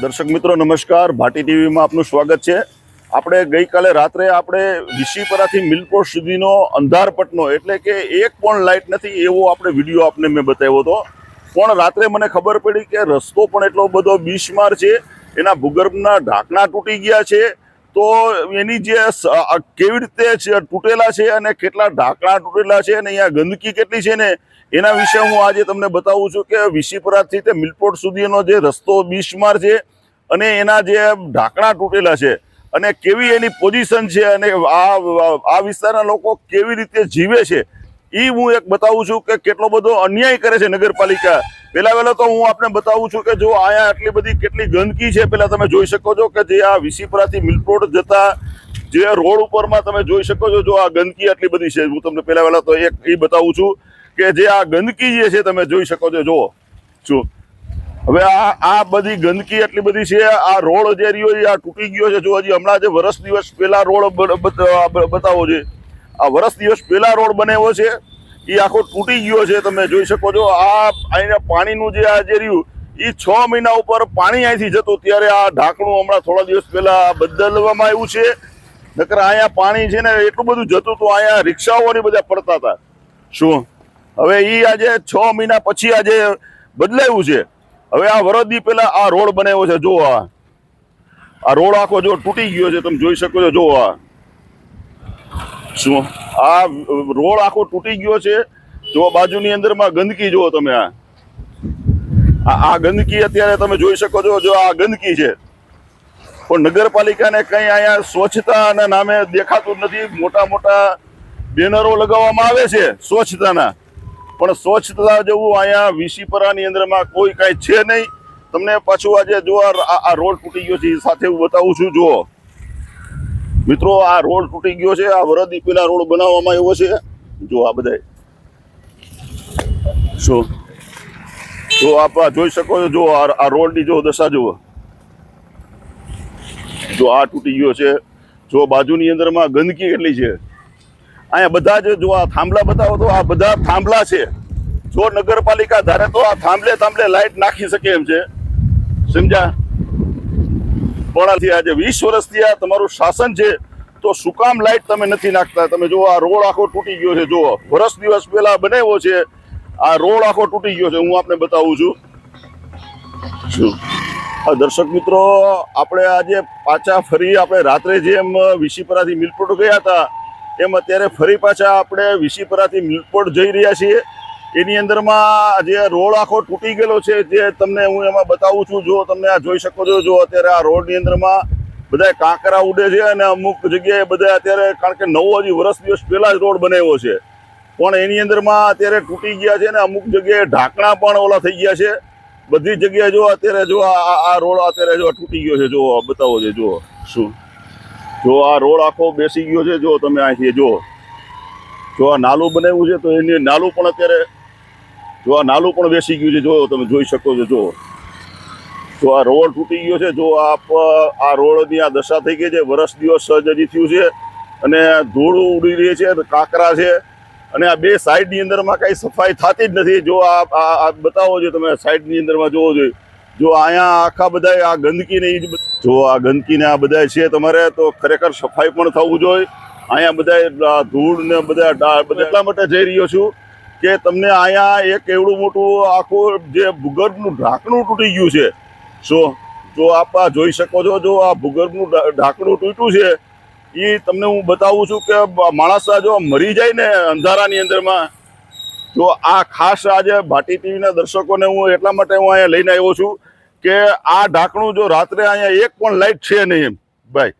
દર્શક મિત્રો, નમસ્કાર. ભાટી ટીવીમાં આપનું સ્વાગત છે. આપણે ગઈકાલે રાત્રે આપણે વિશીપરાથી મિલપોર સુધીનો અંધારપટનો, એટલે કે એક પણ લાઇટ નથી એવો આપણે વીડિયો આપને મેં બતાવ્યો હતો. પણ રાત્રે મને ખબર પડી કે રસ્તો પણ એટલો બધો બિસ્માર છે, એના ભૂગર્ભના ઢાંકણા તૂટી ગયા છે. તો એની જે કેવી રીતે તૂટેલા છે અને કેટલા ઢાંકણા તૂટેલા છે અને અહીંયા ગંદકી કેટલી છે ને એના વિશે હું આજે તમને બતાવું છું કે વિશીપરાથી તે મિલપોટ સુધીનો જે રસ્તો બિસ્માર છે અને એના જે ઢાંકણા તૂટેલા છે અને કેવી એની પોઝિશન છે અને આ આ વિસ્તારના લોકો કેવી રીતે જીવે છે એ હું એક બતાવું છું કે કેટલો બધો અન્યાય કરે છે નગરપાલિકા. પહેલાં વહેલા તો હું આપને બતાવું છું કે જો અહીંયા આટલી બધી કેટલી ગંદકી છે, પહેલાં તમે જોઈ શકો છો કે જે આ વિશીપરાથી મિલપોટ જતા જે રોડ ઉપરમાં તમે જોઈ શકો છો, જો આ ગંદકી આટલી બધી છે. હું તમને પહેલાં વહેલા તો એક એ બતાવું છું કે જે આ ગંદકી જે છે તમે જોઈ શકો છો, જુઓ. જુઓ હવે આ આ બધી ગંદકી એટલી બધી છે, આ રોડ જે રહ્યો છે, આ તૂટી ગયો છે જો હજી હમણાં જે વરસ દિવસ પહેલા રોડ બતાવો છે આ વરસ દિવસ પહેલા રોડ બનાવ્યો છે એ આખો તૂટી ગયો છે, તમે જોઈ શકો છો. આ અહીંયા પાણીનું જે આ જે રહ્યું એ છ મહિના ઉપર પાણી અહીંથી જતું, ત્યારે આ ઢાંકણું હમણાં થોડા દિવસ પહેલા બદલવામાં આવ્યું છે. નકર અહીંયા પાણી છે ને, એટલું બધું જતું હતું અહીંયા રિક્ષાઓ ને બધા પડતા હતા. શું? હવે એ આજે છ મહિના પછી આજે બદલાયું છે. હવે આ વરદી પેલા આ રોડ બનાવ્યો છે, જો આ. આ રોડ આખો જો તૂટી ગયો છે, તમે જોઈ શકો છો, જો આ. શું? આ રોડ આખો તૂટી ગયો છે, જો બાજુની અંદરમાં ગંદકી જુઓ તમે આ. આ ગંદકી અત્યારે તમે જોઈ શકો છો, જો આ ગંદકી છે. પણ નગરપાલિકાને કંઈ અહીંયા સ્વચ્છતાના નામે દેખાતું નથી. મોટા મોટા બેનરો લગાવવામાં આવે છે સ્વચ્છતાના. પણ સ્વચ્છતા જેવું અહીંયા વિશીપરાની અંદરમાં કોઈ કાંઈ છે નહીં, તમને પાછું આજે જો આ રોડ તૂટી ગયો છે એ સાથે હું બતાવું છું, જુઓ. મિત્રો, આ રોડ તૂટી ગયો છે, આ વરદી પેલા રોડ બનાવવામાં આવ્યો છે. જો આ બધાય. શું જો આપ જોઈ શકો છો, જો આ રોડની જો દશા જુઓ. જો આ તૂટી ગયો છે. જો બાજુની અંદરમાં ગંદકી કેટલી છે. અહીંયા બધા જ જો આ થાંભલા બતાવો તો આ બધા થાંભલા છે. જો નગરપાલિકા ધારે તો આ થાંભલે થાંભલે લાઈટ નાખી શકે એમ છે. સમજ્યા? પણ આજે વીસ વર્ષથી આ તમારું શાસન છે તો શું કામ લાઇટ તમે નથી નાખતા? તમે જો આ રોડ આખો તૂટી ગયો છે. જો વર્ષ દિવસ પહેલા બનાવ્યો છે. આ રોડ આખો તૂટી ગયો છે. હું આપને બતાવું છું. દર્શક મિત્રો, આપણે આજે પાછા ફરી આપણે રાત્રે જેમ વિશીપરાથી મિલપોટ ગયા હતા એમ અત્યારે ફરી પાછા આપણે વિશીપરાથી મિલપોર્ટ જઈ રહ્યા છીએ. એની અંદરમાં જે રોડ આખો તૂટી ગયેલો છે જે તમને હું એમાં બતાવું છું, જો તમને આ જોઈ શકો છો, જો અત્યારે આ રોડની અંદરમાં બધા કાંકરા ઉડે છે અને અમુક જગ્યાએ બધા અત્યારે કારણ કે નવો હજી વર્ષ દિવસ પહેલાં જ રોડ બનાવ્યો છે. પણ એની અંદરમાં અત્યારે તૂટી ગયા છે ને અમુક જગ્યાએ ઢાંકણા પણ ઓલા થઈ ગયા છે. બધી જગ્યાએ જો અત્યારે જો આ રોડ અત્યારે જો તૂટી ગયો છે, જો બતાવો છે, જો શું? જો આ રોડ આખો બેસી ગયો છે, જો તમે અહીંથી જો. જો આ નાલું બનાવ્યું છે, તો એની નાલું પણ અત્યારે જો આ નાલું પણ બેસી ગયું છે, જો તમે જોઈ શકો છો, જો. જો આ રોડ તૂટી ગયો છે, જો આપ આ રોડની આ દશા થઈ ગઈ છે, વરસ દિવસ સજ હજી થયું છે, અને ધૂળ ઉડી રહી છે કાંકરા છે, અને આ બે સાઈડની અંદરમાં કાંઈ સફાઈ થતી જ નથી. જો આ બતાવો છો તમે સાઈડની અંદરમાં જોવો જોઈએ. જો અહીંયા આખા બધા આ ગંદકીને એ જ જો આ ગંદકીને આ બધા છે તમારે, તો ખરેખર સફાઈ પણ થવું જોઈએ. અહીંયા બધા ધૂળ ને બધા એટલા માટે જઈ રહ્યો છું કે તમને અહીંયા એક એવડું મોટું આખું જે ભૂગર્ભનું ઢાંકણું તૂટી ગયું છે. શું જો આપ આ જોઈ શકો છો, જો આ ભૂગર્ભનું ઢાંકણું તૂટ્યું છે એ તમને હું બતાવું છું કે માણસ જો મરી જાય ને અંધારાની અંદરમાં જો આ ખાસ આજે ભાટી ટીવીના દર્શકોને હું એટલા માટે હું અહીંયા લઈને આવ્યો છું કે આ ઢાંકણું જો રાત્રે અહીંયા એક પણ લાઇટ છે નહીં એમ. ભાઈ,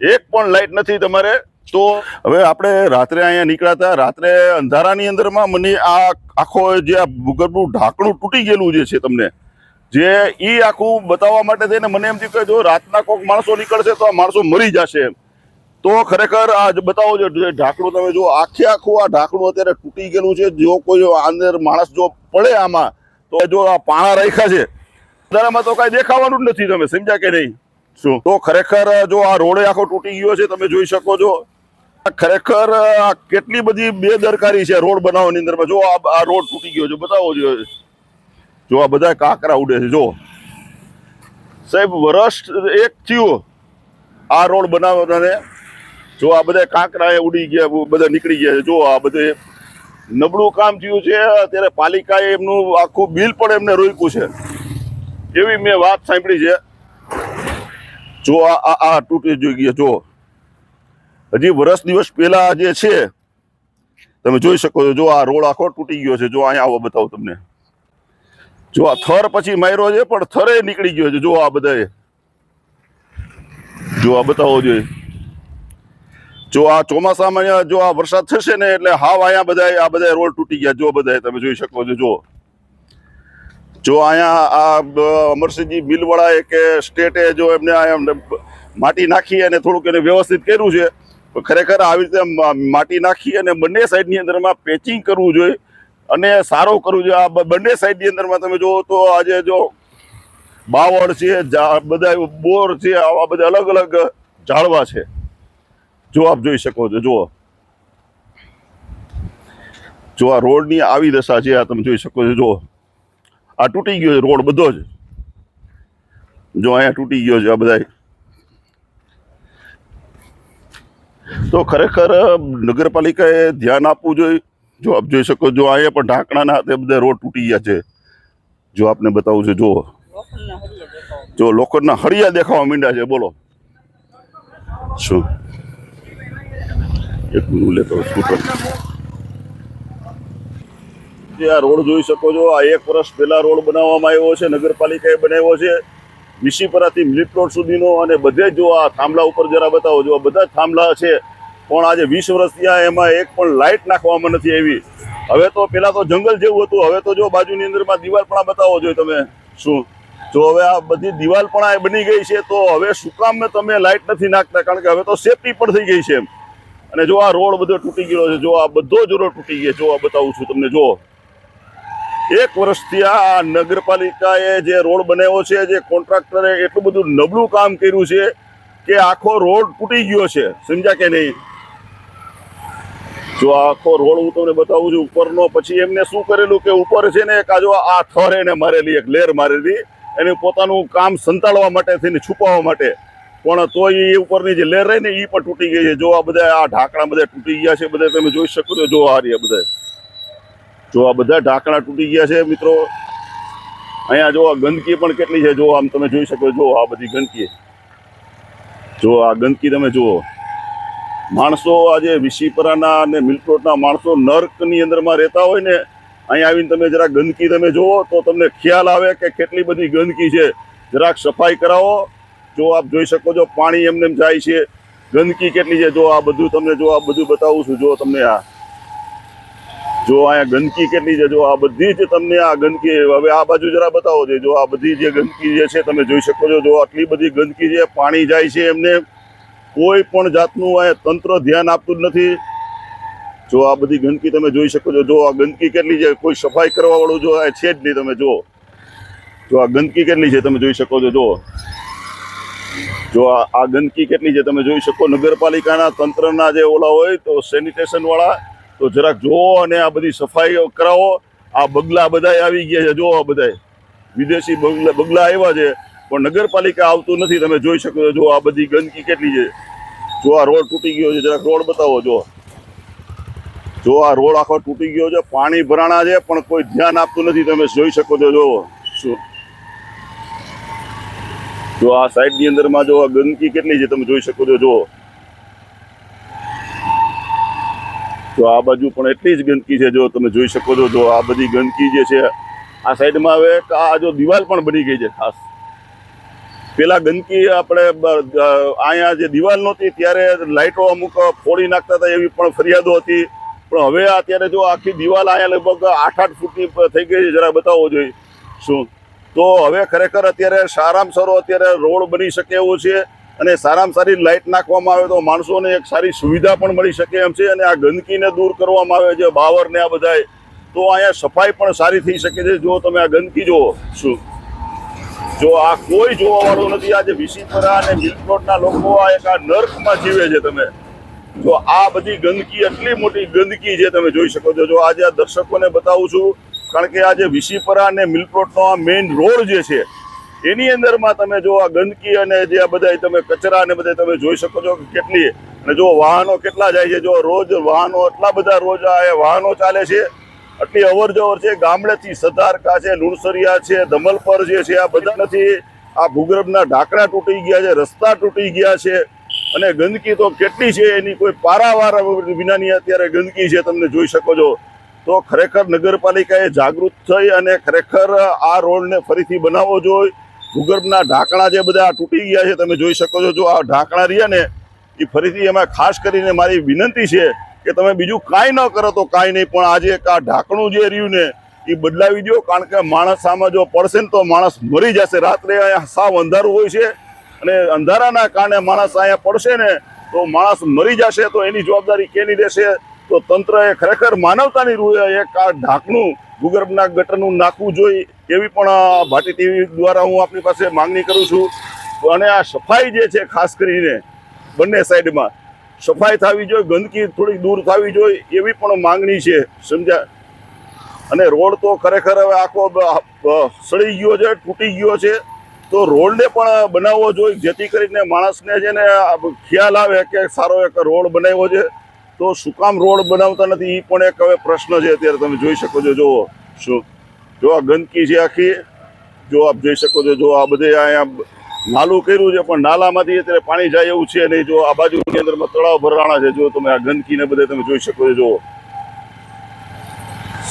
એક પણ લાઇટ નથી તમારે. તો હવે આપણે રાત્રે અહીંયા નીકળ્યા હતા. રાત્રે અંધારાની અંદરમાં મને આ આખો જે આ ભૂગર્ભનું ઢાંકણું તૂટી ગયેલું જે છે તમને, જે ઈ આખું બતાવવા માટે થઈને મને એમ થયું કે જો રાતના કોઈક માણસો નીકળશે તો આ માણસો મરી જશે એમ. તો ખરેખર આ બતાવો જો ઢાંકણું તમે જો આખે આખું આ ઢાંકણું અત્યારે તૂટી ગયેલું છે. જો કોઈ અંદર માણસ જો પડે આમાં, તો જો આ પાણા રાખ્યા છે. અંધારામાં તો કાંઈ દેખાવાનું જ નથી તમે, સમજ્યા કે નહીં? શું? તો ખરેખર જો આ રોડે આખો તૂટી ગયો છે, તમે જોઈ શકો છો. ખરેખર આ કેટલી બધી બેદરકારી છે રોડ બનાવવાની અંદરમાં જો આ રોડ તૂટી ગયો છે, બતાવો જો જો આ બધા કાંકરા ઉડે છે, જો. સાહેબ વર્ષ એક થયું આ રોડ બનાવવાને. જો આ બધા કાંકરા એ ઉડી ગયા બધા નીકળી ગયા છે. જો આ બધે નબળું કામ થયું છે, અત્યારે પાલિકાએ એમનું આખું બિલ પણ એમને રોક્યું છે. એવી મેં વાત સાંભળી છે. જો આ આ તૂટી જોઈ ગયા, જો. હજી વર્ષ દિવસ પહેલા જે છે, તમે જોઈ શકો છો, જો આ રોડ આખો તૂટી ગયો છે. જો અહીંયા આવો બતાવો તમને. જો આ થર પછી માર્યો છે, પણ થરે નીકળી ગયો છે. જો આ બધાએ. જો આ બતાવો જોઈએ. જો આ ચોમાસામાં જો આ વરસાદ થશે ને એટલે હાવ અહીંયા બધા આ બધા રોડ તૂટી ગયા. જો બધા તમે જોઈ શકો છો જો જો અહીંયા આ અમરસિંહજી મિલવાળાએ કે સ્ટેટે જો એમને અહીંયા માટી નાખી અને થોડુંક એને વ્યવસ્થિત કર્યું છે ખરેખર આવી રીતે માટી નાખી અને બંને સાઈડની અંદરમાં પેચિંગ કરવું જોઈએ અને સારું કરવું જોઈએ. આ બંને સાઈડની અંદરમાં તમે જુઓ તો આજે જો બાવળ છે બધા બોર છે, આવા બધા અલગ અલગ ઝાડવા છે. જો આપ જોઈ શકો છો, જુઓ. જો આ રોડની આવી દશા છે, આ તમે જોઈ શકો છો, જુઓ. આ તૂટી ગયો છે, રોડ બધો જ. જો અહીંયા તૂટી ગયો છે આ બધા તો ખરેખર નગરપાલિકાએ ધ્યાન આપવું જોઈએ. જો આપ જોઈ શકો, જો અહીંયા પણ ઢાંકણાના હાથે બધા રોડ તૂટી ગયા છે. જો આપને બતાવું છે જો જો લોખંડના હળિયા દેખાવા માંડ્યા છે, બોલો. શું? મિનિટ લેતો સ્કૂટર જે આ રોડ જોઈ શકો છો, આ એક વર્ષ પહેલા રોડ બનાવવામાં આવ્યો છે, નગરપાલિકાએ બનાવ્યો છે. વિશીપરાથી મિલિટ રોડ સુધીનો અને બધે જો આ થાંભલા ઉપર જરા બતાવો જો આ બધા થાંભલા છે, પણ આજે વીસ વર્ષ થયા એમાં એક પણ લાઇટ નાખવામાં નથી આવી. હવે તો પહેલાં તો જંગલ જેવું હતું, હવે તો જો બાજુની અંદરમાં દિવાલ પણ બતાવો જોઈએ તમે શું? જો હવે આ બધી દિવાલ પણ બની ગઈ છે, તો હવે શું કામ તમે લાઇટ નથી નાખતા? કારણ કે હવે તો સેફટી પણ થઈ ગઈ છે એમ. અને જો આ રોડ બધો તૂટી ગયો છે, જો આ બધો જ રોડ તૂટી ગયો જો આ બતાવું છું તમને, જો. એક વર્ષથી આ નગરપાલિકાએ જે રોડ બનાવ્યો છે, જે કોન્ટ્રાક્ટરે એટલું બધું નબળું કામ કર્યું છે કે આખો રોડ તૂટી ગયો છે. સમજ્યા કે નહીં? જો આખો રોડ હું તમને બતાવું છું, ઉપરનો પછી એમને શું કરેલું કે ઉપર છે ને એક આ જો આ થર એને મારેલી, એક લેર મારેલી, એને પોતાનું કામ સંતાડવા માટે થઈને છુપાવવા માટે. પણ તો એ ઉપરની જે લેર રહી ને એ પણ તૂટી ગઈ છે. જો આ બધા આ ઢાંકણા બધા તૂટી ગયા છે બધા, તમે જોઈ શકો છો, જો આ રહ્યા બધા. જો આ બધા ઢાંકણા તૂટી ગયા છે, મિત્રો. અહીંયા જો આ ગંદકી પણ કેટલી છે, જો આમ તમે જોઈ શકો જો આ બધી ગંદકી. જો આ ગંદકી તમે જુઓ. માણસો આજે વિશીપરાના અને મિલકોટના માણસો નર્કની અંદરમાં રહેતા હોય ને, અહીંયા આવીને તમે જરાક ગંદકી તમે જુઓ તો તમને ખ્યાલ આવે કે કેટલી બધી ગંદકી છે. જરાક સફાઈ કરાવો. જો આપ જોઈ શકો છો, પાણી એમને એમ જાય છે. ગંદકી કેટલી છે, જો આ બધું તમને જો આ બધું બતાવું છું, જો તમને આ જો અહીંયા ગંદકી કેટલી છે, જો આ બધી જ તમને આ ગંદકી, હવે આ બાજુ જરા બતાવો છે જો આ બધી જે ગંદકી જે છે, તમે જોઈ શકો છો, જો આટલી બધી ગંદકી છે, પાણી જાય છે એમને. કોઈ પણ જાતનું અહીંયા તંત્ર ધ્યાન આપતું જ નથી. જો આ બધી ગંદકી તમે જોઈ શકો છો, જો આ ગંદકી કેટલી છે, કોઈ સફાઈ કરવા વાળું જો આ છે જ નહીં, તમે જો જો આ ગંદકી કેટલી છે, તમે જોઈ શકો છો જો જો આ ગંદકી કેટલી છે તમે જોઈ શકો, નગરપાલિકાના તંત્રના જે ઓલા હોય તો સેનિટેશનવાળા, તો જરાક જુઓ અને આ બધી સફાઈઓ કરાવો. આ બગલા બધા આવી ગયા છે, જુઓ આ બધા વિદેશી બગલા બગલા આવ્યા છે, પણ નગરપાલિકા આવતું નથી. તમે જોઈ શકો છો જો આ બધી ગંદકી કેટલી છે. જો આ રોડ તૂટી ગયો છે, જરાક રોડ બતાવો જો જો આ રોડ આખો તૂટી ગયો છે, પાણી ભરાણા છે, પણ કોઈ ધ્યાન આપતું નથી. તમે જોઈ શકો છો જો શું જો આ સાઈડની અંદરમાં જો ગંદકી કેટલી છે તમે જોઈ શકો છો જો જો આ બાજુ પણ એટલી જ ગંદકી છે, જો તમે જોઈ શકો છો, જો આ બધી ગંદકી જે છે, આ સાઈડમાં હવે આ જો દિવાલ પણ બની ગઈ છે ખાસ. પેલા ગંદકી આપણે અહીંયા જે દિવાલ નહોતી, ત્યારે લાઇટો અમુક ફોડી નાખતા હતા એવી પણ ફરિયાદો હતી. પણ હવે અત્યારે જો આખી દિવાલ અહીંયા લગભગ આઠ આઠ ફૂટની થઈ ગઈ છે, જરા બતાવવો જોઈએ. શું? તો હવે ખરેખર અત્યારે સારામાં સારો અત્યારે રોડ બની શકે એવો છે અને સારામાં સારી લાઇટ નાખવામાં આવે તો માણસોને એક સારી સુવિધા પણ મળી શકે એમ છે અને આ ગંદકીને દૂર કરવામાં આવે છે, બાવર ને આ બધાય. તો અહીંયા સફાઈ પણ સારી થઈ શકે છે. જો તમે આ ગંદકી જુઓ, શું? જો આ કોઈ જોવાવાળું નથી. આજે વિસીપરા અને મિલકોટના લોકો આ એક આ નર્કમાં જીવે છે તમે. જો આ બધી ગંદકી, એટલી મોટી ગંદકી છે તમે જોઈ શકો છો. જો આજે આ દર્શકોને બતાવું છું કારણ કે આ જે વિશીપરા અને મિલકોટનો આ મેઇન રોડ જે છે, એની અંદરમાં તમે જો આ ગંદકી અને જે આ બધા તમે કચરા અને બધા તમે જોઈ શકો છો કેટલી. અને જો વાહનો કેટલા જાય છે, જો રોજ વાહનો એટલા બધા રોજ આ વાહનો ચાલે છે, આટલી અવર જવર છે, ગામડેથી સધારકા છે, લુણસરિયા છે, ધમલપર જે છે, આ બધા નથી. આ ભૂગર્ભના ઢાંકણા તૂટી ગયા છે, રસ્તા તૂટી ગયા છે, અને ગંદકી તો કેટલી છે, એની કોઈ પારાવાર વિનાની અત્યારે ગંદકી છે, તમને જોઈ શકો છો. તો ખરેખર નગરપાલિકાએ જાગૃત થઈ અને ખરેખર આ રોડને ફરીથી બનાવવો જોઈએ ભૂગર્ભના ઢાંકણા જે બધા તૂટી ગયા છે, તમે જોઈ શકો છો. જો આ ઢાંકણા રહ્યા ને, એ ફરીથી એમાં ખાસ કરીને મારી વિનંતી છે કે તમે બીજું કાંઈ ન કરો તો કાંઈ નહીં, પણ આજે આ ઢાંકણું જે રહ્યું ને, એ બદલાવી દો કારણ કે માણસ આમાં જો પડશે ને તો માણસ મરી જશે. રાત્રે અહીંયા સાવ અંધારું હોય છે અને અંધારાના કારણે માણસ અહીંયા પડશે ને, તો માણસ મરી જશે, તો એની જવાબદારી કેની રહેશે? તો તંત્રએ ખરેખર માનવતાની રૂએ એક આ ઢાંકણું ભૂગર્ભના ગટરનું નાખવું જોઈએ એવી પણ ભાટી ટીવી દ્વારા હું આપની પાસે માંગણી કરું છું. અને આ સફાઈ જે છે, ખાસ કરીને બંને સાઈડમાં, સફાઈ થવી જોઈએ, ગંદકી થોડી દૂર થવી જોઈએ એવી પણ માંગણી છે, સમજ્યા? અને રોડ તો ખરેખર હવે આખો સડી ગયો છે, તૂટી ગયો છે. તો રોડને પણ બનાવવો જોઈએ, જેથી કરીને માણસને છે ને ખ્યાલ આવે કે સારો એક રોડ બનાવ્યો છે. તો શું કામ રોડ બનાવતા નથી? એ પણ એક હવે પ્રશ્ન છે અત્યારે તમે જોઈ શકો છો, જુઓ. શું? જો આ ગંદકી છે આખી, જો આપ જોઈ શકો છો, જો આ બધે અહીંયા નાલું કર્યું છે, પણ નાલામાંથી અત્યારે પાણી જાય એવું છે નહીં. જો આ બાજુની અંદરમાં તળાવ ભરાણા છે જો તમે આ ગંદકીને બધે તમે જોઈ શકો છો, જુઓ.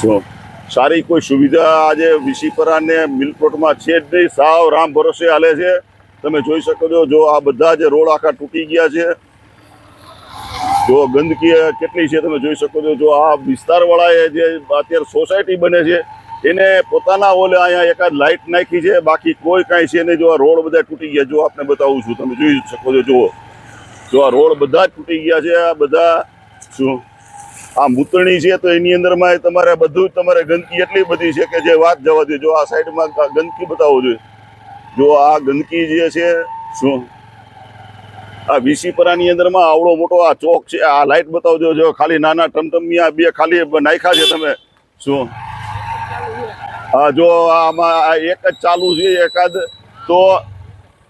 શું? સારી કોઈ સુવિધા આજે વિસીપરાને મિલકોટમાં છે જ નહીં. સાવ રામ ભરોસે હાલે છે. તમે જોઈ શકો છો, જો આ બધા જે રોડ આખા તૂટી ગયા છે જો ગંદકી કેટલી છે તમે જોઈ શકો છો. જો આ વિસ્તારવાળાએ જે અત્યારે સોસાયટી બને છે, એને પોતાના ઓલે અહીંયા એકાદ લાઇટ નાખી છે, બાકી કોઈ કાંઈ છે નહીં. જો આ રોડ બધા તૂટી ગયા. જો આપને બતાવું છું, તમે જોઈ શકો છો, જુઓ. જો આ રોડ બધા જ તૂટી ગયા છે, આ બધા શું? આ મૂતરણી છે, તો એની અંદરમાં તમારે બધું જ તમારે ગંદકી એટલી બધી છે કે જે વાત જવા દે. જો આ સાઈડમાં ગંદકી બતાવો જોઈએ. જો આ ગંદકી જે છે, શું? આ વિસીપરાની અંદરમાં આવડો મોટો આ ચોક છે. આ લાઇટ બતાવજો, જો ખાલી નાના ટમટમિયા બે ખાલી નાખ્યા છે તમે. શું? હા જો આમાં એક જ ચાલુ છે એકાદ, તો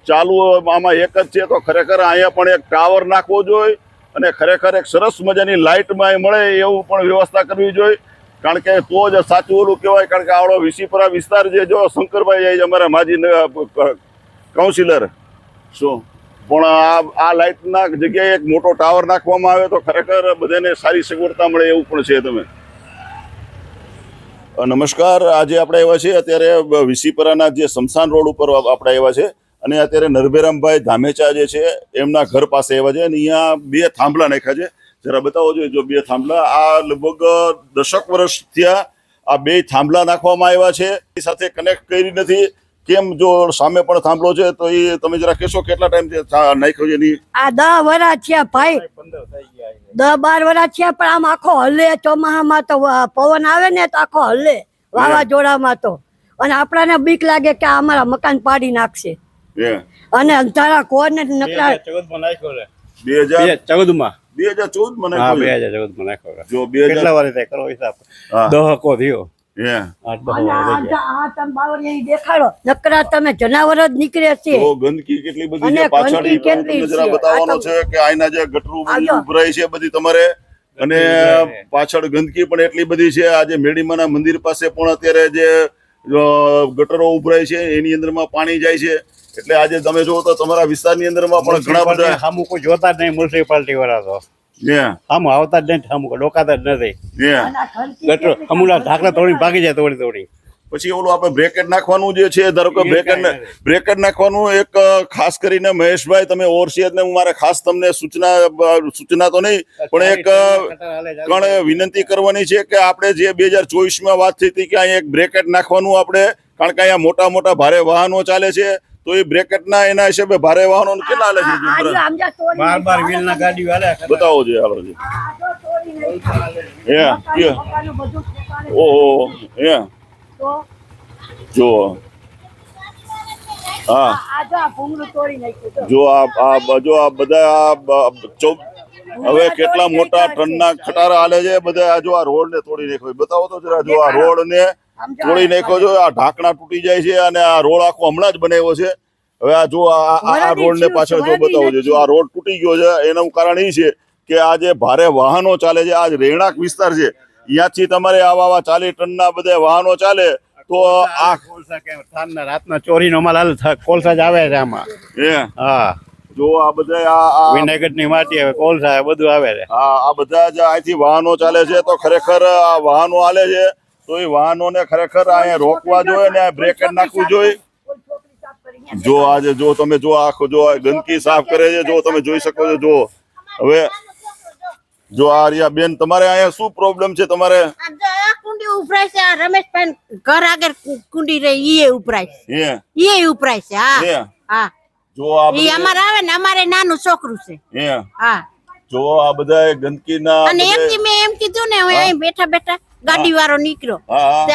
ચાલુ આમાં એક જ છે, તો ખરેખર અહીંયા પણ એક ટાવર નાખવો જોઈએ અને ખરેખર એક સરસ મજાની લાઇટમાં મળે એવું પણ વ્યવસ્થા કરવી જોઈએ. કારણ કે તો જ સાચું ઓલું કહેવાય, કારણ કે આવડો વિસીપરા વિસ્તાર જે જો શંકરભાઈ અમારા માજી કાઉન્સિલર શું? પણ આ આ લાઇટના જગ્યાએ એક મોટો ટાવર નાખવામાં આવે તો ખરેખર બધાને સારી સગવડતા મળે એવું પણ છે તમે. નમસ્કાર. આજે આપણે આવ્યા છીએ અત્યારે વિસીપરાના જે શમશાન રોડ ઉપર આપણે આવ્યા છે અને અત્યારે નરભેરામભાઈ ધામેચા જે છે એમના ઘર પાસે આવ્યા છે અને અહીંયા બે થાંભલા નાખ્યા છે. જરા બતાવો જોઈએ જો બે થાંભલા. આ લગભગ દશક વર્ષ થયા આ બે થાંભલા નાખવામાં આવ્યા છે. એ સાથે કનેક્ટ કરી નથી. કેમ જો સામે પણ થાંભલો છે તો એ તમે જરા કહેશો કેટલા ટાઈમ નાખ્યો છે આ દહ વરા થયા ભાઈ. દહ બાર વરા થયા પણ આમ આખો હલે ચોમાહામાં તો પવન આવે ને તો આખો હલે વાવાઝોડામાં તો. અને આપણાને બીક લાગે કે આ અમારા મકાન પાડી નાખશે. એ અને અંધારા કોને નકરા ચૌદમાં બે હજાર ચૌદમાં બે હજાર ચૌદ મને હા બે નાખ્યો છે. હજાર ચૌદમાં નાખ્યો છે. જો બે હજાર કેટલા વાર કરો હિસાબ? હા. દહકો થયો. અને વાર આ થઈ ગયા. આ તમે બાવળિયા ઈ દેખાડો. નકરા તમે જનાવર જ નીકળે છે. ગંદકી કેટલી બધી છે? પાછળ ગંદકી પણ કેટલી તમને જરા છે. બતાવવાનો છે કે આના જે ગટરું બધું ઉભરાય છે બધી તમારે? અને પાછળ ગંદકી પણ એટલી બધી છે આજે મેડીમાના મંદિર પાસે પણ અત્યારે જે ગટરો ઉભરાય છે એની અંદરમાં પાણી જાય છે. એટલે આજે તમે જુઓ તો તમારા વિસ્તારની અંદરમાં પણ ઘણા બધા કોઈ જોતા જ નહીં મ્યુનિસિપાલિટી વાળા તો. હે આવતા જ નહીં કોઈ ડોકાતા જ નથી. ગટર અમુલા છે. તોડી ભાગી જાય તોડી તોડી પછી ઓલું આપણે બ્રેકેટ નાખવાનું જે છે ધારો કે બ્રેકેટ બ્રેકેટ નાખવાનું એક ખાસ કરીને મહેશભાઈ તમે ઓવરસિયર ને હું મારે ખાસ તમને સૂચના સૂચના તો નહીં પણ એક કણ વિનંતી કરવાની છે કે આપણે જે બે હજાર ચોવીસમાં વાત થઈ હતી કે અહીંયા એક બ્રેકેટ નાખવાનું આપણે કારણ કે અહીંયા મોટા મોટા ભારે વાહનો ચાલે છે તો એ બ્રેકેટના એના હિસાબે ભારે વાહનો કેટલા હાલે છે બાર બાર નાખ્યા. વ્હીલ ના ગાડી હાલે બતાવો જોઈએ હાલો જો. હે ઓહો હે. જો. હા. જો આ ભૂંગળું તોડી નાખ્યું જો. આ આ જો આ બધા હવે કેટલા મોટા ટનના ખટારા હાલે છે બધા આ જો આ રોડ ને તોડી નાખ્યો બતાવો તો જરા જો આ રોડ ને તોડી નાખ્યો છો આ ઢાંકણા તૂટી જાય છે અને આ રોડ આખો હમણાં જ બનાવ્યો છે. હવે આ જો આ- રોડ ને પાછળ જો બતાવો છો જો આ રોડ તૂટી ગયો છે એનું કારણ એ છે કે આ જે ભારે વાહનો ચાલે છે આ રહેણાંક વિસ્તાર છે. અહીંયાથી તમારે આવા આવા ચાલી ટનના બધા વાહનો ચાલે તો આ કોલસા કે સાંજના રાતના ચોરીનો માલ હાલ કોલસા જ આવે છે આમાં. હે? હા. જો આ બધા આ આ ની માટી આવે કોલસા બધું આવે છે. આ આ બધા જ અહીંથી વાહનો ચાલે છે તો ખરેખર આ વાહનો હાલે છે. તો એ વાહનોને ખરેખર અહીંયા રોકવા જોઈએ ને બ્રેક નાખવું જોઈએ. જો આજે જો તમે જો આખો જો ગંદકી સાફ કરે છે જો તમે જોઈ શકો છો જો. હવે જો આ રહ્યા બેન તમારે અહીંયા શું પ્રોબ્લેમ છે? તમારે કુંડી ઉભરાય છે આ રમેશભાઈ ઘર આગળ કુંડી રહી ઈ ઉભરાય છે. હે. ઈ ઉભરાય છે હા. હા. જો આ ઈ અમારે આવે ને અમારે નાનું છોકરું છે. હે. હા. જો આ બધા ગંદકીના અને એમ એમથી મેં એમ કીધું ને હું. અહીં બેઠા બેઠા ગાડી વાળો નીકળ્યો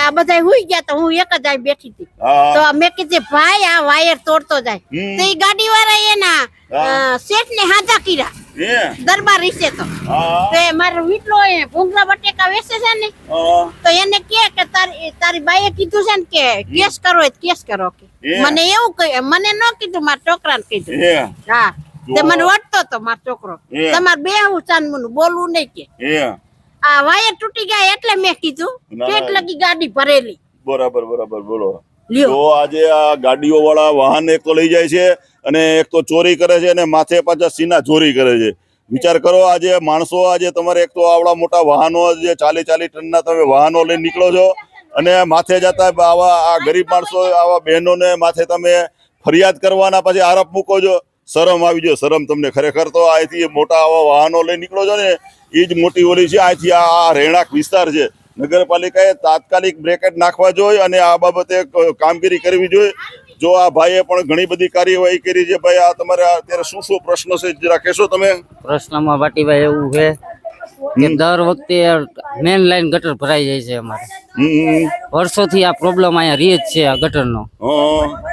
આ બધા હુઈ ગયા તો હું એક જ અહીં બેઠી હતી. તો મેં કીધું ભાઈ આ વાયર તોડતો જાય. તો એ ગાડી વાળા એના. શેઠ ને હાજા કર્યા. દરબાર રીસે તો. તે મારો વીટલો એ ભૂંગળા બટેકા વેચે છે ને તો એને કે કે તારી તારી બાઈએ કીધું છે ને કે કેસ કરો એ કેસ કરો કે. મને એવું કહે મને ન કીધું મારા છોકરાને કીધું. હા. તે મને વટતો તો મારો છોકરો. તમારે બે હું ચાંદમુનું બોલવું નહીં કે. આ વાયર તૂટી ગયા એટલે મેં કીધું પેટ લગી ગાડી ભરેલી. બરાબર બરાબર બોલો. તો આજે આ ગાડીઓ વાળા વાહન એક તો લઈ જાય છે અને એક તો ચોરી કરે છે અને માથે પાછા સીના ચોરી કરે છે. વિચાર કરો આજે માણસો આજે તમારે એક તો આવડા મોટા વાહનો જે ચાલી ચાલી ટનના તમે વાહનો લઈને નીકળો છો અને માથે જતા આવા આ ગરીબ માણસો આવા બહેનોને માથે તમે ફરિયાદ કરવાના પછી આરોપ મૂકો છો. શરમ આવી જાય શરમ તમને ખરેખર તો અહીંથી મોટા આવા વાહનો લઈ નીકળો છો ને એ જ મોટી ઓલી છે અહીંથી આ રહેણાંક વિસ્તાર છે. નગરપાલિકાએ તાત્કાલિક બ્રેકેટ નાખવા જોઈએ અને આ બાબતે કામગીરી કરવી જોઈએ જો આ ભાઈએ પણ ઘણી બધી કાર્યવાહી કરી છે ભાઈ આ તમારે અત્યારે શું શું પ્રશ્ન છે જરા કહેશો તમે? પ્રશ્નમાં બાટીભાઈ એવું છે કે દર વખતે મેન લાઈન ગટર ભરાઈ જાય છે અમારે. વર્ષોથી આ પ્રોબ્લેમ અહીંયા રહે જ છે આ ગટરનો.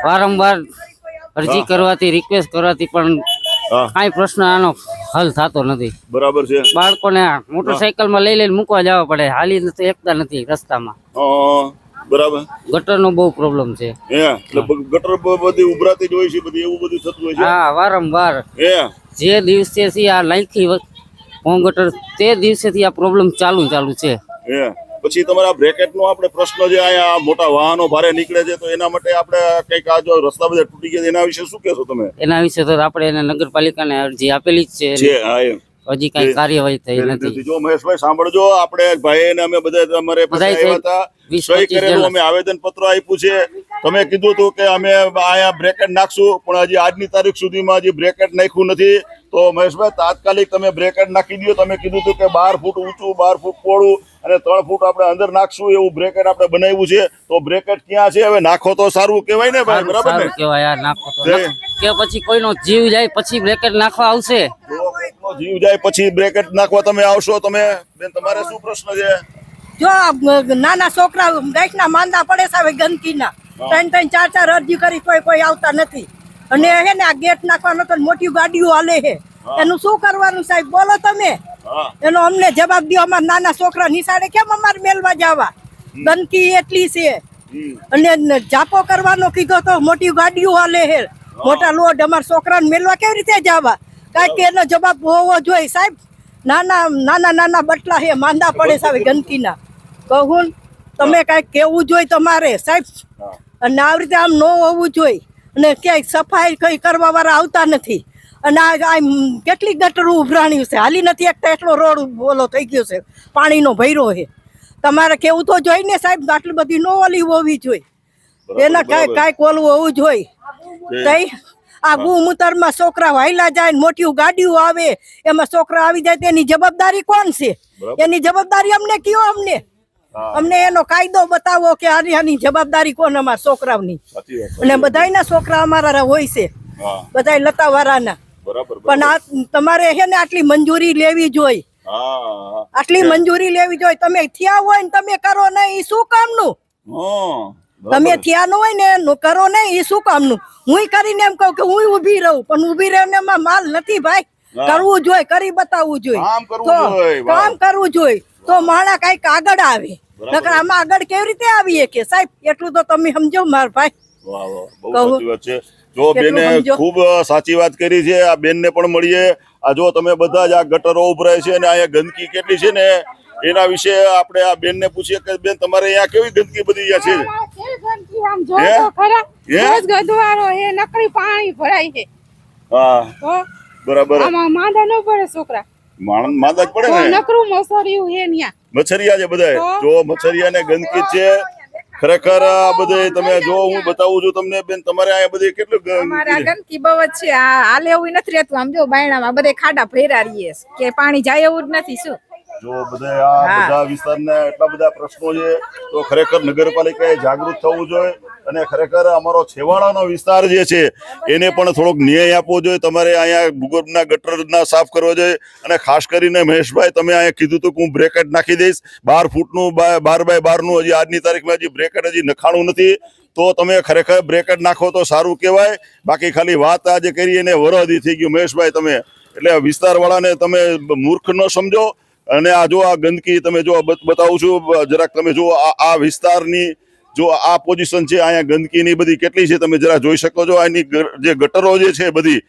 વારંવાર અરજી કરવાથી રિક્વેસ્ટ કરવાથી પણ કાંઈ પ્રશ્ન આનો હલ થતો નથી. બરાબર છે. બાળકોને મોટરસાયકલમાં લઈ લઈને મૂકવા જવા પડે. હાલી નથી એકતા નથી રસ્તામાં. બરાબર. ગટરનો બહુ પ્રોબ્લેમ છે. એટલે ગટર બધી ઉભરાતી જ હોય છે બધી એવું બધું થતું હોય છે. હા વારંવાર. જે દિવસેથી આ લાઈખી હોમ ગટર તે દિવસેથી આ પ્રોબ્લેમ ચાલુ ચાલુ છે. પછી તમારા બ્રેકેટ નો આપણે પ્રશ્ન જે અહીંયા મોટા વાહનો ભારે નીકળે છે તો એના માટે આપણે કંઈક આ જો રસ્તા બધા તૂટી ગયા એના વિશે શું કહેશો તમે? એના વિશે તો આપણે એને નગરપાલિકાને અરજી આપેલી જ છે. છે હા એમ. હજી કઈ કાર્યવાહી થઈ નથી. જો મહેશભાઈ સાંભળજો આપણે ભાઈ ને અમે બધા તમારે સહી કરેલું અમે આવેદન પત્ર આપ્યું છે. તમે કીધું હતું કે અમે અહીંયા બ્રેકેટ નાખશું પણ હજી આજની તારીખ સુધીમાં હજી બ્રેકેટ નાખ્યું નથી. તો મહેશભાઈ તાત્કાલિક તમે બ્રેકેટ નાખી દો તમે કીધું હતું કે બાર ફૂટ ઊંચું બાર ફૂટ પહોળું અને ત્રણ ફૂટ આપણે અંદર નાખશું એવું બ્રેકેટ આપણે બનાવ્યું છે. તો બ્રેકેટ ક્યાં છે? હવે નાખો તો સારું કહેવાય ને ભાઈ બરાબર ને? કહેવાય નાખો તો કે પછી કોઈનો જીવ જાય પછી બ્રેકેટ નાખવા આવશે? જીવ જાય પછી બ્રેકેટ નાખવા તમે આવશો તમે બેન તમારે શું પ્રશ્ન છે? જો નાના છોકરા ગાંઠના માંદા પડે છે ગંદકીના. ત્રણ ત્રણ ચાર ચાર અરજી કરી તોય કોઈ આવતા નથી. અને હે ને આ ગેટ નાખવાનો તો મોટી ગાડીઓ હાલે છે. એનું શું કરવાનું સાહેબ? બોલો તમે. એનો અમને જવાબ દો અમારા નાના છોકરા નિશાળે કેમ અમારે મેલવા જવા? ગંદકી એટલી છે. અને જાપો કરવાનો કીધો તો મોટી ગાડીઓ હાલે છે. મોટા લોડ અમારા છોકરાને મેલવા કેવી રીતે જવા? કાંઈક એનો જવાબ હોવો જોઈએ સાહેબ. નાના નાના નાના બટલા છે માંદા પડે સાહેબ હવે ગંદકીના. કહું તમે કાંઈક કેવું જોઈએ તમારે સાહેબ? અને આવી રીતે આમ ન હોવું જોઈએ. અને ક્યાંય સફાઈ કઈ કરવા વાળા આવતા નથી. અને આ કેટલી ગટર ઉભરાણ્યું છે? હાલી નથી એકતા એટલો રોડ બોલો થઈ ગયો છે. પાણીનો ભૈરો છે. તમારે કેવું તો જોઈ ને સાહેબ આટલી બધી નો ઓલી હોવી જોઈએ. એના કાંઈ. કાંઈક ઓલું હોવું જોઈએ. તઈ આ ગુમૂતરમાં છોકરા વાયલા જાય મોટી ગાડીઓ આવે એમાં છોકરા આવી જાય તેની જવાબદારી કોણ છે? એની જવાબદારી અમને કયો અમને? અમને એનો કાયદો બતાવો કે આની આની જવાબદારી કોણ અમારા છોકરાઓની. અને બધાના છોકરા અમારા હોય છે. બધા લતા વાળાના બરાબર પણ આ તમારે છે ને આટલી મંજૂરી લેવી જોઈએ આટલી મંજૂરી લેવી જોઈએ તમે થયા હોય ને તમે કરો નહીં. એ શું કામનું? તમે થયા ન હોય ને કરો ને એ શું કામનું? હું કરીને એમ કહું કે હું ઊભી રહું પણ ઊભી રહીને માલ નથી ભાઈ. કરવું જોઈએ કરી બતાવવું જોઈએ. કામ કરવું જોઈએ, તો માણા કંઈક આગળ આવે. નકર આમાં આગળ કેવી રીતે આવીએ કે? સાહેબ એટલું તો તમે સમજો માર ભાઈ. જો બેને? ખૂબ સાચી વાત કરી છે. આ બેનને પણ મળીએ. આ જો તમે બધા જ આ ગટરો ઉભરાય છે અને અહીંયા ગંદકી કેટલી છે ને એના વિશે આપણે આ બેનને પૂછીએ કે બેન તમારે અહીંયા કેવી ગંદકી બધી અહીંયા છે? ન ને? ને ખરેખર આ બધે તમે જો હું બતાવું છું તમને બેન તમારે અહીંયા બધી કેટલું ગંદકી? બહુ જ છે. આ હાલે એવું નથી રહેતું. આમ જો બાયણામાં બધે ખાડા ભર્યા રહીએ કે પાણી જાય એવું જ નથી શું? જો બધા આ બધા વિસ્તારના એટલા બધા પ્રશ્નો છે તો ખરેખર નગરપાલિકાએ જાગૃત થવું જોઈએ અને ખરેખર અમારો છેવાડાનો વિસ્તાર જે છે એને પણ થોડોક ન્યાય આપવો જોઈએ. તમારે અહીંયા ભૂગર્ભના ગટરના સાફ કરવો જોઈએ અને ખાસ કરીને મહેશભાઈ તમે અહીંયા કીધું હતું કે હું બ્રેકેટ નાખી દઈશ. બાર ફૂટનું બાર બાય બારનું હજી આજની તારીખમાં હજી બ્રેકેટ હજી નખાણું નથી. તો તમે ખરેખર બ્રેકેટ નાખો તો સારું કહેવાય. બાકી ખાલી વાત આજે કરી એને વરદી થઈ ગયું. મહેશભાઈ તમે એટલે વિસ્તારવાળાને તમે મૂર્ખ ન સમજો. અને આ જો આ ગંદકી તમે જો બત- બતાવું છું જરાક તમે જો આ વિસ્તારની જો આ પોઝિશન છે અહીંયા ગંદકીની બધી કેટલી છે, તમે જરા જોઈ શકો છો, આની જે ગટરો જે છે બધી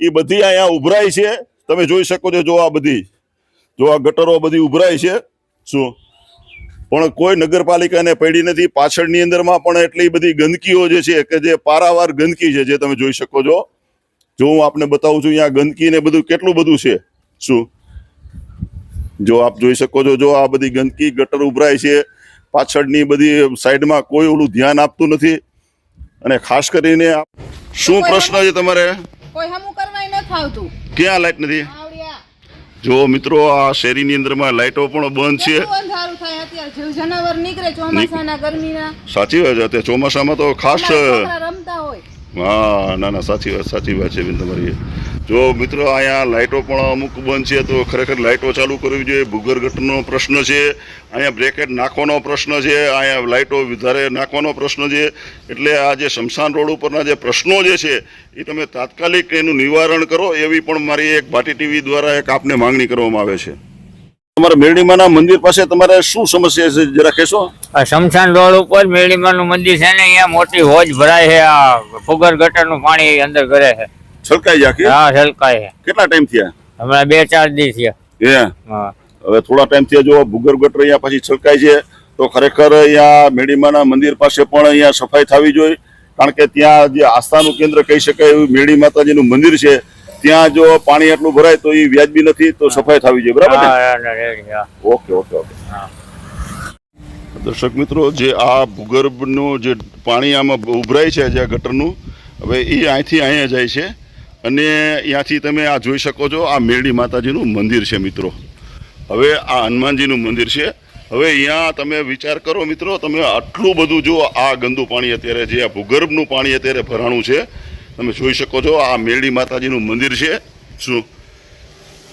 એ બધી અહીંયા ઉભરાય છે. તમે જોઈ શકો છો જો આ બધી, જો આ ગટરો બધી ઉભરાય છે, શું? પણ કોઈ નગરપાલિકાને પડી નથી. પાછળની અંદરમાં પણ એટલી બધી ગંદકીઓ જે છે, કે જે પારાવાર ગંદકી છે, જે તમે જોઈ શકો છો. જો હું આપને બતાવું છું, અહીંયા ગંદકી ને બધું કેટલું બધું છે, શું? જો આપ જોઈ શકો છો જો આ બધી ગંદકી ગટર ઉભરાય છે પાછળની બધી સાઈડમાં કોઈ ઓલું ધ્યાન આપતું નથી. અને ખાસ કરીને શું પ્રશ્ન છે તમારે? કોઈ હમું કરવાય ન થાવતું. ક્યાં લાઈટ નથી? જો મિત્રો આ શેરીની અંદરમાં લાઈટો પણ બંધ છે. સાચી વાત ચોમાસામાં તો ખાસ રમતા હોય. હા, ના ના, સાચી વાત સાચી વાત છે બેન તમારી. જો મિત્રો, અહીંયા લાઇટો પણ અમુક બંધ છે, તો ખરેખર લાઇટો ચાલુ કરવી જોઈએ. ભૂગર પ્રશ્ન છે, અહીંયા બ્રેકેટ નાખવાનો પ્રશ્ન છે, અહીંયા લાઇટો વધારે નાખવાનો પ્રશ્ન છે. એટલે આ જે શમશાન રોડ ઉપરના જે પ્રશ્નો જે છે, એ તમે તાત્કાલિક એનું નિવારણ કરો, એવી પણ મારી એક ભાટી ટીવી દ્વારા એક આપને માંગણી કરવામાં આવે છે. તમારા મેરડીમાના મંદિર પાસે તમારે શું સમસ્યા છે? જરા કહેશો. આ શમશાન રોડ ઉપર મેળીમાનું મંદિર છે ને અહીંયા મોટી હોજ ભરાય છે આ ફુગર ગટરનું પાણી અંદર ઘરે છે. છલકાઈ જાય હા છલકાય છે. કેટલા ટાઈમ થયા? હમણાં બે ચાર દી થયા. હા? હવે થોડા ટાઈમ થયા જો ભૂગર ગટર અહીંયા પછી છલકાય છે તો ખરેખર અહીંયા મેડીમાના મંદિર પાસે પણ અહીંયા સફાઈ થવી જોઈએ કારણ કે ત્યાં જે આસ્થાનું કેન્દ્ર કહી શકાય એવું મેડી માતાજીનું મંદિર છે ત્યાં જો પાણી એટલું ભરાય તો એ વ્યાજબી નથી તો સફાઈ થવી જોઈએ બરાબર ને? હા, હા, રેડી, હા. Okay okay okay. દર્શક મિત્રો જે આ ભૂગર્ભનું જે પાણી આમાં ઉભરાય છે જે ગટરનું હવે એ અહીંથી અહીંયા જાય છે. અને અહીંયાથી તમે આ જોઈ શકો છો આ મેરડી માતાજીનું મંદિર છે મિત્રો. હવે આ હનુમાનજીનું મંદિર છે. હવે અહીંયા તમે વિચાર કરો મિત્રો તમે આટલું બધું જો આ ગંદુ પાણી અત્યારે જે આ ભૂગર્ભનું પાણી અત્યારે ભરાણું છે તમે જોઈ શકો છો, આ મેરડી માતાજીનું મંદિર છે. શું?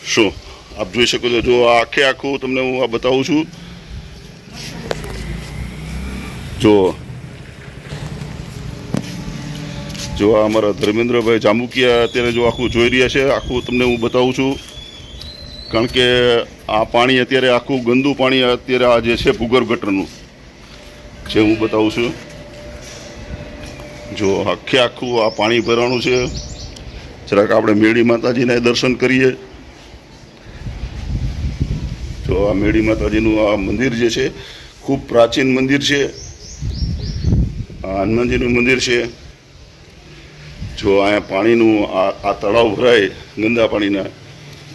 શું? આપ જોઈ શકો છો, જો આખે આખું તમને હું આ બતાવું છું. જો. જો આ અમારા ધર્મેન્દ્રભાઈ જાંબુકિયા અત્યારે જો આખું જોઈ રહ્યા છે, આખું તમને હું બતાવું છું. કારણ કે આ પાણી અત્યારે આખું ગંદુ પાણી અત્યારે આ જે છે, ભૂગર્ભ ગટરનું, જે હું બતાવું છું. જો આખે આખું આ પાણી ભરાણું છે, જરાક આપણે મેળી માતાજીને દર્શન કરીએ. જો આ મેળી માતાજીનું આ મંદિર જે છે, ખૂબ પ્રાચીન મંદિર છે. આ હનુમાનજીનું મંદિર છે. જો અહીંયા પાણીનું આ આ તળાવ ભરાય ગંદા પાણીના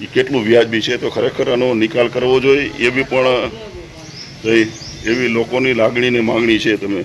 એ કેટલું વ્યાજબી છે તો ખરેખર આનો નિકાલ કરવો જોઈએ, એ બી પણ એવી લોકોની લાગણીને માંગણી છે તમે.